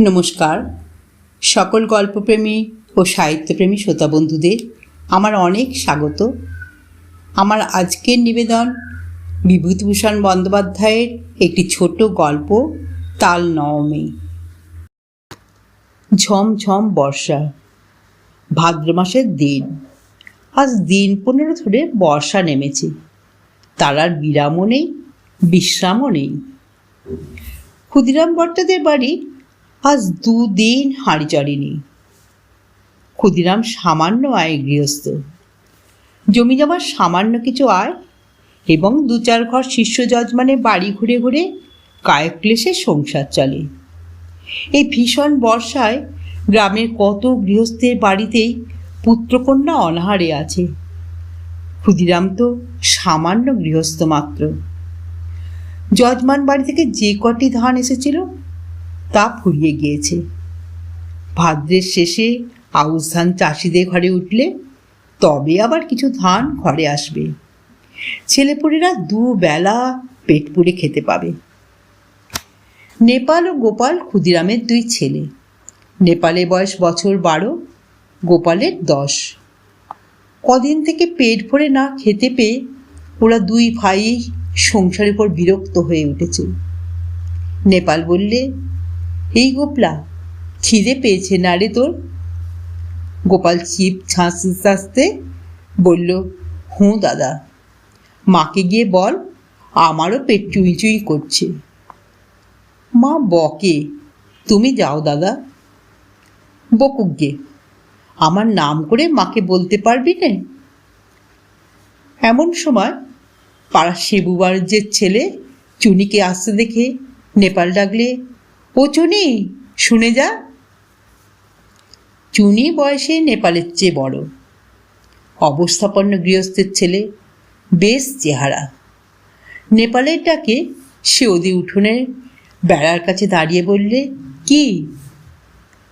নমস্কার। সকল গল্পপ্রেমী ও সাহিত্যপ্রেমী শ্রোতা বন্ধুদের আমার অনেক স্বাগত। আমার আজকের নিবেদন বিভূতিভূষণ বন্দ্যোপাধ্যায়ের একটি ছোট গল্প, তাল নবমী। ঝমঝম বর্ষা। ভাদ্র মাসের দিন। আজ দিন পনেরো ধরে বর্ষা নেমেছে। তার আর বিরামও নেই, বিশ্রামও নেই। ক্ষুদিরাম ভট্টাদের বাড়ি আজ দুদিন হাঁড়ি চড়েনি। ক্ষুদিরাম সামান্য আয় গৃহস্থ। জমি জমার সামান্য কিছু আয় এবং দু চার ঘর শিষ্য যজমানে বাড়ি ঘুরে ঘুরে কায়ক ক্লেশে সংসার চলে। এই ভীষণ বর্ষায় গ্রামের কত গৃহস্থের বাড়িতেই পুত্রকন্যা অনাহারে আছে। ক্ষুদিরাম তো সামান্য গৃহস্থ মাত্র। যজমান বাড়ি থেকে যে কটি ধান এসেছিল তা ফুরিয়ে গিয়েছে। ভাদ্রের শেষে আউশ ধান চাষিদের ঘরে উঠলে তবে আবার কিছু ধান ঘরে আসবে। ছেলেপুলেরা দুবেলা পেট পুড়ে খেতে পাবে। নেপাল ও গোপাল ক্ষুদিরামের দুই ছেলে। নেপালে বয়স বছর বারো, গোপালের দশ। কদিন থেকে পেট ভরে না খেতে পেয়ে ওরা দুই ভাই সংসারের উপর বিরক্ত হয়ে উঠেছে। নেপাল বললে এই গোপলা, খিদে পেয়েছে না রে তোর? গোপাল চিপ ছাঁচতে ছাঁচতে বলল, হুঁ দাদা, মাকে গিয়ে বল, আমারও পেট চুই চুই করছে। মা বকে? তুমি যাও দাদা। বকুক গে, আমার নাম করে মাকে বলতে পারবি না? এমন সময় পাড়া সেবুবার যে ছেলে চুনিকে আসতে দেখে নেপাল ডাকলে ও চুনি, শুনে যা। চুনি বয়সে নেপালের চেয়ে বড়। অবস্থাপন্ন গৃহস্থের ছেলে, বেশ চেহারা। নেপালের ডাকে সে ওদি উঠোনে বেড়ার কাছে দাঁড়িয়ে বললে, কি?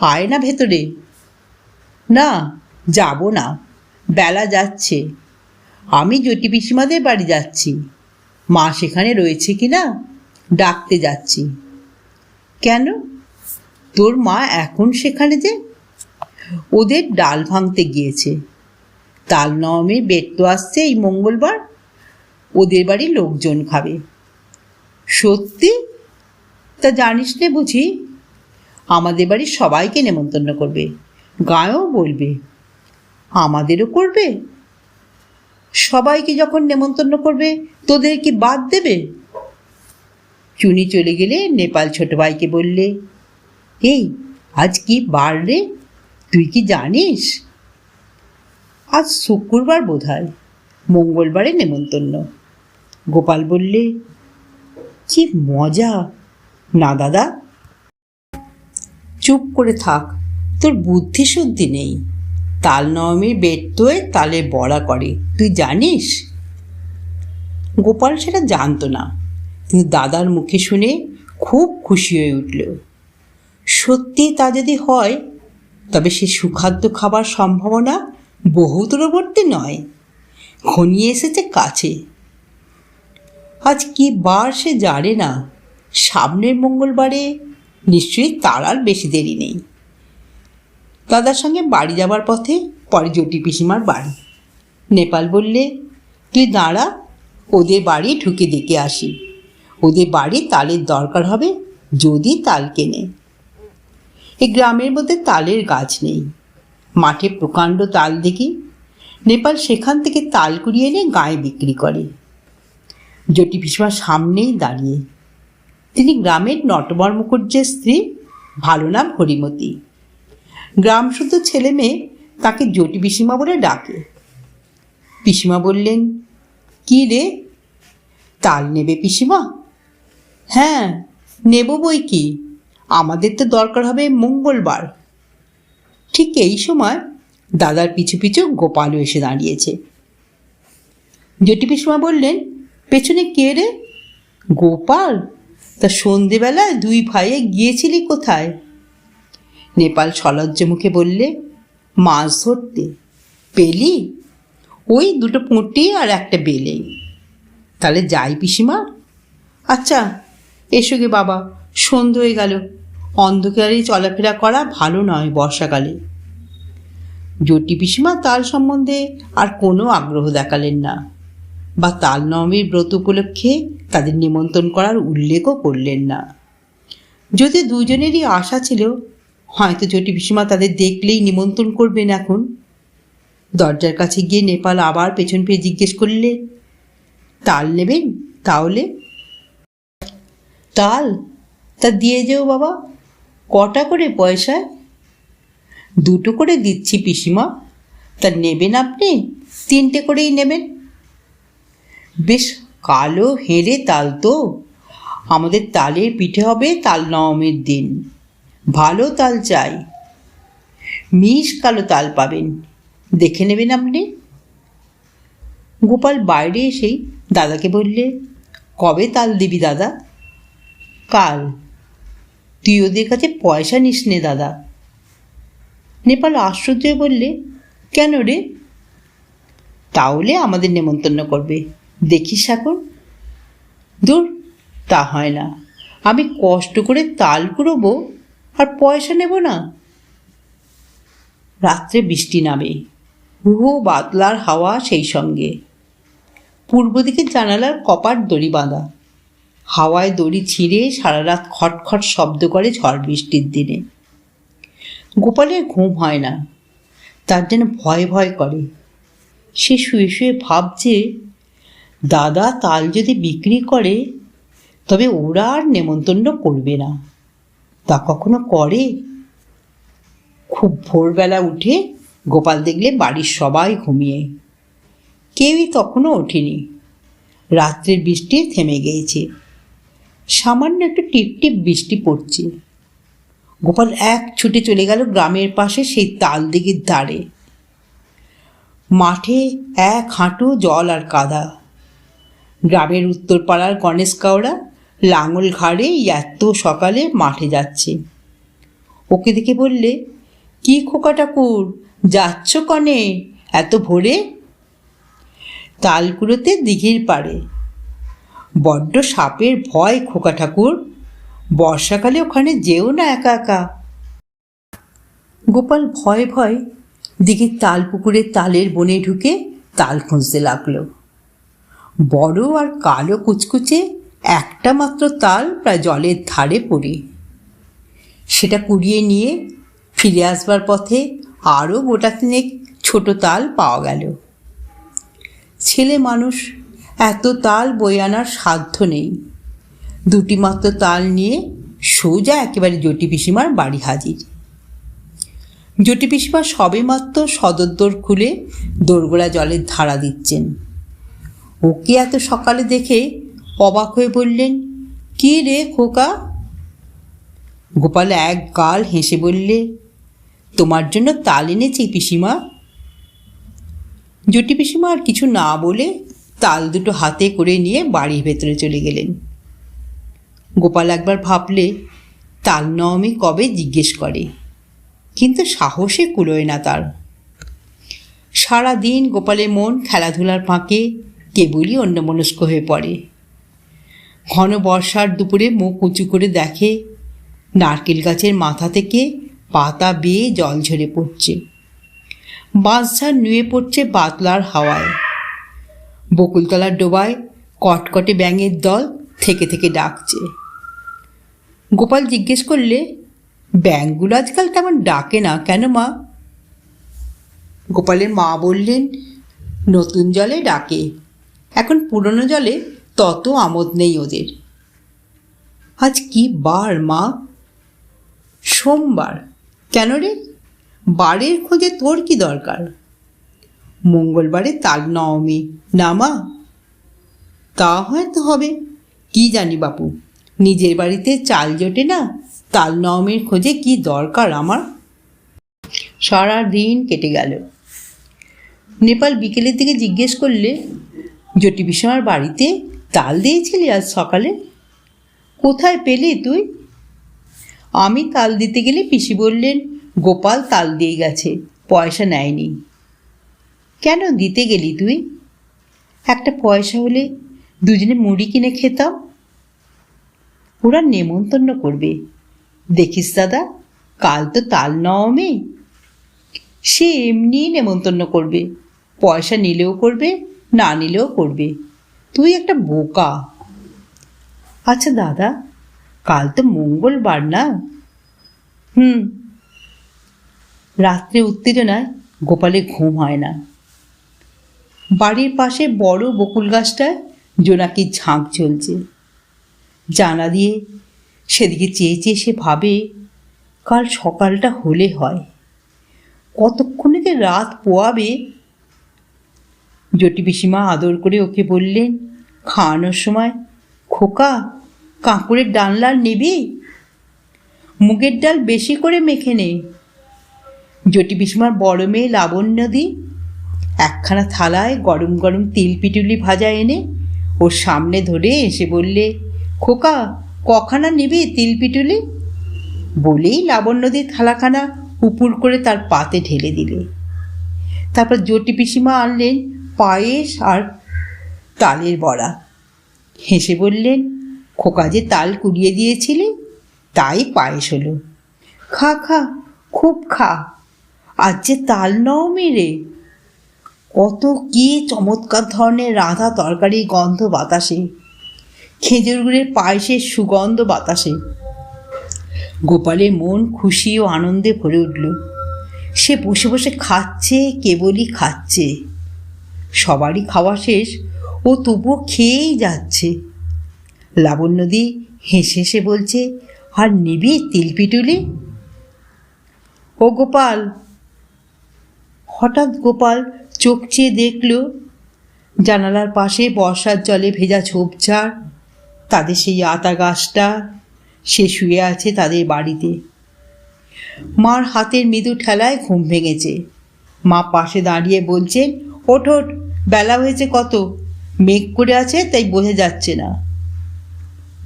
আয় না ভেতরে। না, যাব না। বেলা যাচ্ছে। আমি জটি পিসিমাদের বাড়ি যাচ্ছি। মা সেখানে রয়েছে কি না ডাকতে যাচ্ছি। কেন? তোর মা এখন সেখানে যে? ওদের ডাল ভাঙতে গিয়েছে। তাল নবমীর বেদ তো আসছে এই মঙ্গলবার। ওদের বাড়ির লোকজন খাবে। সত্যি? তা জানিস নে বুঝি? আমাদের বাড়ির সবাইকে নেমন্তন্ন করবে। গায়েও বলবে। আমাদেরও করবে। সবাইকে যখন নেমন্তন্ন করবে, তোদের কি বাদ দেবে? চুনি চলে গেলে নেপাল ছোট ভাইকে বললে, এই, আজ কি বার রে? তুই কি জানিস? আজ শুক্রবার বোধ হয় মঙ্গলবারে নেমন্তন্ন। গোপাল বললে, কি মজা! না দাদা? চুপ করে থাক, তোর বুদ্ধি শুদ্ধি নেই। তাল নবমীর বেত্তয়ে তালে বড়া করে, তুই জানিস? গোপাল সেটা জানতো না। কিন্তু দাদার মুখে শুনে খুব খুশি হয়ে উঠল। সত্যি তা যদি হয়, তবে সে সুখাদ্য খাবার সম্ভাবনা বহু দূরবর্তী নয়। ঘনিয়ে এসেছে কাছে। আজ কি বার সে জানে না, সামনের মঙ্গলবারে নিশ্চয়ই তার আর বেশি দেরি নেই। দাদার সঙ্গে বাড়ি যাবার পথে পরে জটি পিসিমার বাড়ি। নেপাল বললে, তুই দাঁড়া, ওদের বাড়ি ঢুকে দেখে আসি। ওদের বাড়ি তালের দরকার হবে যদি তাল কেনে। এই গ্রামের মধ্যে তালের গাছ নেই। মাঠে প্রকাণ্ড তাল দেখি। নেপাল সেখান থেকে তাল কুড়িয়ে এনে গায়ে বিক্রি করে। জটি পিসিমার সামনেই দাঁড়িয়ে। তিনি গ্রামের নটবর মুখুজ্জের স্ত্রী, ভালো নাম হরিমতি। গ্রাম শুদ্ধ ছেলে মেয়ে তাকে জটি পিসিমা বলে ডাকে। পিসিমা বললেন, কি রে? তাল নেবে পিসিমা? হ্যাঁ নেব বই কি? আমাদের তো দরকার হবে মঙ্গলবার। ঠিক এই সময় দাদার পিছু পিছু গোপালও এসে দাঁড়িয়েছে। জটি পিসিমা বললেন, পেছনে কে রে? গোপাল? তা সন্ধেবেলায় দুই ভাইয়ে গিয়েছিলি কোথায়? নেপাল সলজ্জ মুখে বললে, মাছ ধরতে। পেলি? ওই দুটো পুঁটি আর একটা বেলে। তাহলে যাই পিসিমা। আচ্ছা এসো গে বাবা, সন্ধে হয়ে গেল। অন্ধকারে চলাফেরা করা ভালো নয় বর্ষাকালে। জটি পিসিমা তাল সম্বন্ধে আর কোনো আগ্রহ দেখালেন না। বা তাল নবমীর ব্রত উপলক্ষে তাদের নিমন্ত্রণ করার উল্লেখও করলেন না। যদি দুজনেরই আশা ছিল, হয়তো জটি পিসিমা তাদের দেখলেই নিমন্ত্রণ করবেন এখন। দরজার কাছে গিয়ে নেপাল আবার পেছন পেয়ে জিজ্ঞেস করলে, তাল নেবেন তাহলে? তাল? তা দিয়ে যেও বাবা। কটা করে পয়সায় দুটো করে দিচ্ছি পিসিমা। তা নেবেন আপনি? তিনটে করেই নেবেন। বেশ, কালো হেরে তাল তো। আমাদের তালের পিঠে হবে তাল নবমের দিন। ভালো তাল চাই। মিশ কালো তাল পাবেন। দেখে নেবেন আপনি। গোপাল বাইরে এসেই দাদাকে বললে, কবে তাল দিবি দাদা? কাল। তুই ওদের কাছে পয়সা নিস নে, দাদা। নেপাল আশ্চর্য বললে, কেন রে? তাহলে আমাদের নেমন্তন্ন করবে। দেখিস এখন দূর তা হয় না। আমি কষ্ট করে তাল কুড়োবো আর পয়সা নেব না। রাত্রে বৃষ্টি নামে। হুহু বাতলার হাওয়া সেই সঙ্গে। পূর্ব দিকে জানালার কপাট দড়ি বাঁধা। হাওয়ায় দড়ি ছিঁড়ে সারা রাত খটখট শব্দ করে ঝড় বৃষ্টির দিনে। গোপালের ঘুম হয় না, তার যেন ভয় ভয় করে। সে শুয়ে শুয়ে ভাবছে, দাদা তাল যদি বিক্রি করে, তবে ওরা আর নেমন্তন্ন করবে না। তা কখনো করে? খুব ভোরবেলা উঠে গোপাল দেখলে বাড়ির সবাই ঘুমিয়ে। কেউই তখনও ওঠেনি। রাত্রের বৃষ্টি থেমে গিয়েছে। সামান্য একটু টিপটিপ বৃষ্টি পড়ছে। গোপাল এক ছুটে চলে গেল গ্রামের পাশে সেই তাল দিঘির ধারে। মাঠে এক হাঁটু জল আর কাদা। গ্রামের উত্তরপাড়ার গণেশ কাওড়া লাঙল ঘাড়ে এত সকালে মাঠে যাচ্ছে। ওকে দেখে বললে, কি খোকা ঠাকুর, যাচ্ছ কনে? এত ভোরে? তালকুড়োতে দিঘির পাড়ে। বড্ড সাপের ভয়, খোকা ঠাকুর। বর্ষাকালে ওখানে যেও না একা একা। গোপাল ভয় ভয় দিকে তাল পুকুরের তালের বনে ঢুকে তাল খুঁজতে লাগল। বড় আর কালো কুচকুচে একটা মাত্র তাল প্রায় জলের ধারে পড়ে। সেটা কুড়িয়ে নিয়ে ফিরে আসবার পথে আরও গোটা তিনেক ছোট তাল পাওয়া গেল। ছেলে মানুষ এত তাল বয়ে আনার সাধ্য নেই। দুটি মাত্র তাল নিয়ে সোজা একেবারে জটি পিসিমার বাড়ি হাজির। জটি পিসিমা সবে মাত্র সদর দোর খুলে দোরগোড়া জলের ধারা দিচ্ছেন। ওকে এত সকালে দেখে অবাক হয়ে বললেন, কি রে খোকা? গোপাল এক গাল হেসে বললে, তোমার জন্য তাল এনেছি পিসিমা। জটি পিসিমা আর কিছু না বলে তাল দুটো হাতে করে নিয়ে বাড়ির ভেতরে চলে গেলেন। গোপাল একবার ভাবলে, তাল নবমী কবে জিজ্ঞেস করে? কিন্তু সাহসে কুলোয় না তার। সারা দিন গোপালের মন খেলাধুলার ফাঁকে কেবলই অন্যমনস্ক হয়ে পড়ে। ঘন বর্ষার দুপুরে মুখ উঁচু করে দেখে, নারকেল গাছের মাথা থেকে পাতা বেয়ে জল ঝরে পড়ছে। বাঁশঝাড় নুয়ে পড়ছে বাতলার হাওয়ায়। বকুলতলার ডোবায় কটকটে ব্যাঙের দল থেকে থেকে ডাকছে। গোপাল জিজ্ঞেস করলে, ব্যাঙগুলো আজকাল তেমন ডাকে না কেন মা? গোপালের মা বললেন, নতুন জলে ডাকে। এখন পুরনো জলে তত আমোদ নেই ওদের। আজ কি বার মা? সোমবার। কেন রে? বারের খোঁজে তোর কি দরকার? মঙ্গলবারে তাল নবমী না মা, তা হয়তো হবে। কি জানি বাপু, নিজের বাড়িতে চাল জোটে না তাল নবমীর খোঁজে কি দরকার আমার? সারা দিন কেটে গেল। নেপাল বিকেলের দিকে জিজ্ঞেস করলে জটি বিশামার বাড়িতে তাল দিয়েছিলি আজ সকালে? কোথায় পেলি তুই? আমি তাল দিতে গেলে পিসি বললেন, গোপাল তাল দিয়ে গেছে, পয়সা নেয়নি কেন দিতে গেলি তুই? একটা পয়সা হলে দুজনে মুড়ি কিনে খেতাম। ওরা নেমন্তন্ন করবে। দেখিস দাদা, কাল তো তাল নবমী। সে এমনি নেমন্তন্ন করবে। পয়সা নিলেও করবে, না নিলেও করবে। তুই একটা বোকা। আচ্ছা দাদা, কাল তো মঙ্গলবার না? হুম। রাত্রে উত্তেজনায় গোপালের ঘুম হয় না। বাড়ির পাশে বড় বকুল গাছটায় জোনাকির ঝাঁক চলছে জানা দিয়ে সেদিকে চেয়ে চেয়ে সে ভাবে, কাল সকালটা হলে হয়। কতক্ষণে যে রাত পোয়াবে? জটি পিসিমা আদর করে ওকে বললেন, খাওয়ানোর সময় খোকা কাঁকুড়ের ডানলার নিবি? মুগের ডাল বেশি করে মেখে নে। জটি পিসিমার বড় মেয়ে লাবণ্যদি একখানা থালায় গরম গরম তিল পিটুলি ভাজা এনে ওর সামনে ধরে এসে বললে, খোকা, কখানা নিবি তিল পিটুলি? বলেই লাবণ্যদির থালাখানা উপুর করে তার পাতে ঢেলে দিলে। তারপর জটি পিসিমা আনলেন পায়েস আর তালের বড়া। হেসে বললেন, খোকা যে তাল কুড়িয়ে দিয়েছিলি, তাই পায়েস হলো। খা খা, খুব খা, আজ যে তাল নবমী রে কত কি চমৎকার ধরনের রাধা তরকারি গন্ধ বাতাসে। খেজুর গুড়ের পায়েসের সুগন্ধ বাতাসে। গোপালের মন খুশি ও আনন্দে ভরে উঠল। সে বসে বসে খাচ্ছে, কেবলই খাচ্ছে। সবারই খাওয়া শেষ ও তবুও খেয়েই যাচ্ছে। লাবণ্যদি হেসে হেসে বলছে, আর নিবি তিলপিটুলি ও গোপাল। হঠাৎ গোপাল চোখ চেয়ে দেখল, জানালার পাশে বর্ষার জলে ভেজা ঝোপঝাড়, তাদের সেই আতা গাছটা, সে শুয়ে আছে তাদের বাড়িতে। মার হাতের মৃদু ঠেলায় ঘুম ভেঙেছে। মা পাশে দাঁড়িয়ে বলছেন ওঠ, বেলা হয়েছে কত? মেঘ করে আছে, তাই বোঝা যাচ্ছে না।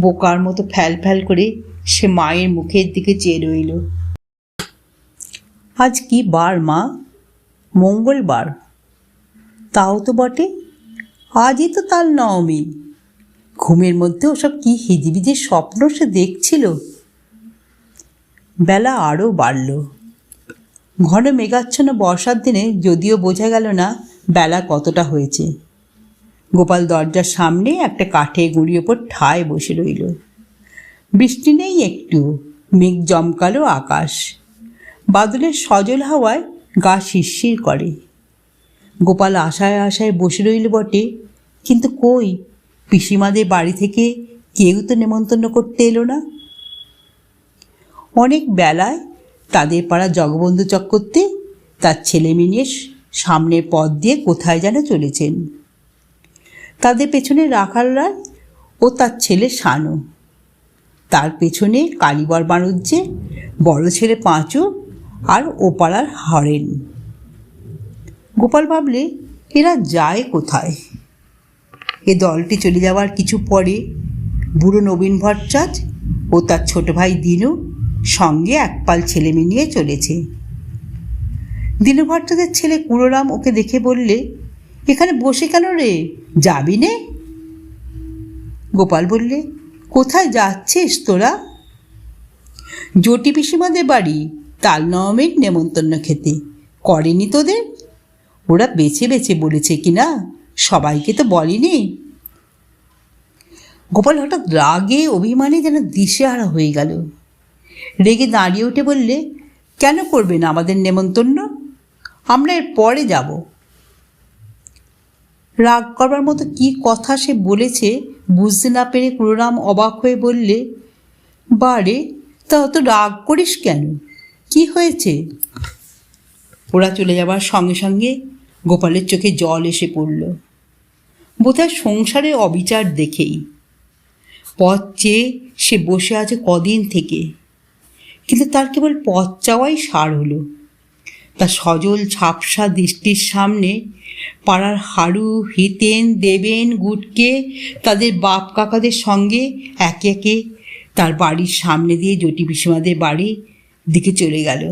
বোকার মতো ফ্যাল ফ্যাল করে সে মায়ের মুখের দিকে চেয়ে রইল। আজ কি বার মা? মঙ্গলবার? তাও তো বটে। আজই তো তার নবমী। ঘুমের মধ্যে ওসব কি হিজিবিজির স্বপ্ন সে দেখছিল। বেলা আরও বাড়ল। ঘন মেঘাচ্ছন্ন বর্ষার দিনে যদিও বোঝা গেল না বেলা কতটা হয়েছে। গোপাল দরজার সামনে একটা কাঠে গুঁড়ির ওপর ঠায় বসে রইল। বৃষ্টি নেই একটু, মেঘ জমকালো আকাশ। বাদলের সজল হাওয়ায় গা শিরশির করে। গোপাল আশায় আশায় বসে রইল বটে। কিন্তু কই? পিসিমাদের বাড়ি থেকে কেউ তো নেমন্তন্ন করতে এলো না। অনেক বেলায় তাদের পাড়া জগবন্ধু চক্করতে তার ছেলে মেয়ে সামনের পথ দিয়ে কোথায় যেন চলেছেন। তাদের পেছনে রাখাল রায় ও তার ছেলে শানু। তার পেছনে কালীবর বাণুজ্যে বড় ছেলে পাঁচু আর ওপাড়ার হরেন। গোপাল ভাবলে, এরা যায় কোথায়? এ দলটি চলে যাওয়ার কিছু পরে বুড়ো নবীন ভট্টাচ ও তার ছোট ভাই দিনু সঙ্গে একপাল ছেলে নিয়ে চলেছে। দিনু ভট্টাচার্যের ছেলে কুড়োরাম ওকে দেখে বললে, এখানে বসে কেন রে? যাবি নে? গোপাল বললে, কোথায় যাচ্ছিস তোরা? জটি পিসিমাদের বাড়ি, তাল নবমীর নেমন্তন্ন খেতে। করেনি তোদের? ওরা বেছে বেছে বলেছে কি না সবাইকে তো বলেনি। গোপাল হঠাৎ রাগে অভিমানে যেন দিশেহারা হয়ে গেল। রেগে দাঁড়িয়ে উঠে বললে, কেন করবেন আমাদের নেমন্তন্ন? আমরা এর পরে যাব। রাগ করবার মতো কি কথা সে বলেছে বুঝতে না পেরে কুরুরাম অবাক হয়ে বললে, বারে, তা অত রাগ করিস কেন? কি হয়েছে? ওরা চলে যাবার সঙ্গে সঙ্গে গোপালের চোখে জল এসে পড়ল। বোধহয় সংসারে অবিচার দেখেই। পথ চেয়ে সে বসে আছে কদিন থেকে। কিন্তু তার কেবল পথ চাওয়াই সার হলো। তার সজল ঝাপসা দৃষ্টির সামনে পাড়ার হাড়ু হিতেন দেবেন গুটকে তাদের বাপ কাকাদের সঙ্গে একে একে তার বাড়ির সামনে দিয়ে জটি পিসিমাদের বাড়ি দিকে চলে গেল।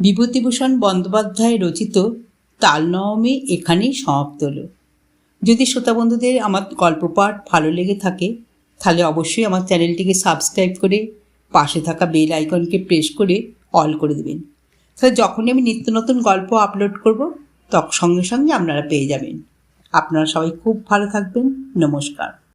বিভূতিভূষণ বন্দ্যোপাধ্যায় রচিত তালনবমী এখানেই সমাপ্ত হলো। যদি শ্রোতা বন্ধুদের আমার গল্প পাঠ ভালো লেগে থাকে, তাহলে অবশ্যই আমার চ্যানেলটিকে সাবস্ক্রাইব করে পাশে থাকা বেল আইকনকে প্রেস করে অল করে দেবেন। তাহলে যখনই আমি নিত্য নতুন গল্প আপলোড করব তখন সঙ্গে সঙ্গে আপনারা পেয়ে যাবেন। আপনারা সবাই খুব ভালো থাকবেন। নমস্কার।